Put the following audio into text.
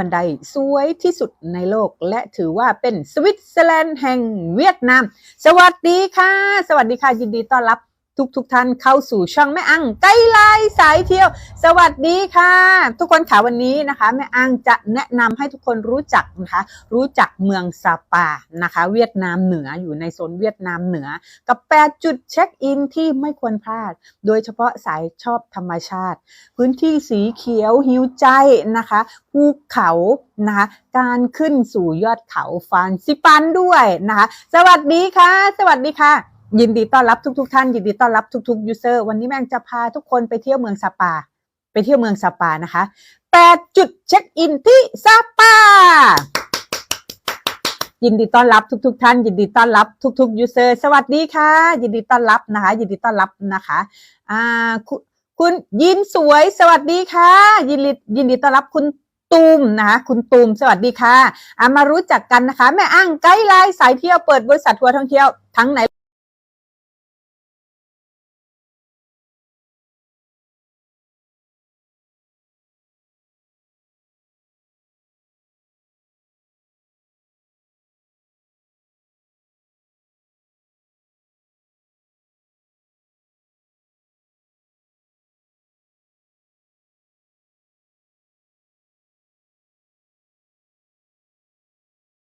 บันไดสวยที่สุดในโลก และถือว่าเป็นสวิตเซอร์แลนด์แห่งเวียดนาม สวัสดีค่ะ สวัสดีค่ะ ยินดีต้อนรับ ทุกทุกท่านเข้าสู่ช่องแม่อังไกด์ไลน์สายเที่ยว สวัสดีค่ะ ทุกคนค่ะวันนี้นะคะ แม่อังจะแนะนำให้ทุกคนรู้จักนะคะ รู้จักเมืองซาปานะคะ เวียดนามเหนืออยู่ในโซนเวียดนามเหนือ กับ 8 จุดเช็คอินที่ไม่ควรพลาด โดยเฉพาะสายชอบธรรมชาติ พื้นที่สีเขียวหิวใจนะคะภูเขานะคะการขึ้นสู่ยอดเขาฟานซิปันด้วยนะคะ สวัสดีค่ะ สวัสดีค่ะ ยินดีต้อนรับทุกๆท่านยินดีต้อนรับทุกๆยูเซอร์วันนี้แม่งจะพาทุกคนไปเที่ยวเมืองซาปา ไปเที่ยวเมืองซาปานะคะ8จุดเช็คอินที่ซาปายินดีต้อนรับทุกๆท่าน ยินดีต้อนรับทุกๆยูเซอร์สวัสดีค่ะ ยินดีต้อนรับนะคะ ยินดีต้อนรับนะคะอ่าคุณคุณยินสวยสวัสดีค่ะ ยินดียินดีต้อนรับคุณตูมนะคะคุณตูมสวัสดีค่ะอามารู้จักกันนะคะ แม่อ้างไกด์ไลน์สายเที่ยวเปิดบริษัททัวร์ท่องเที่ยวทั้งใน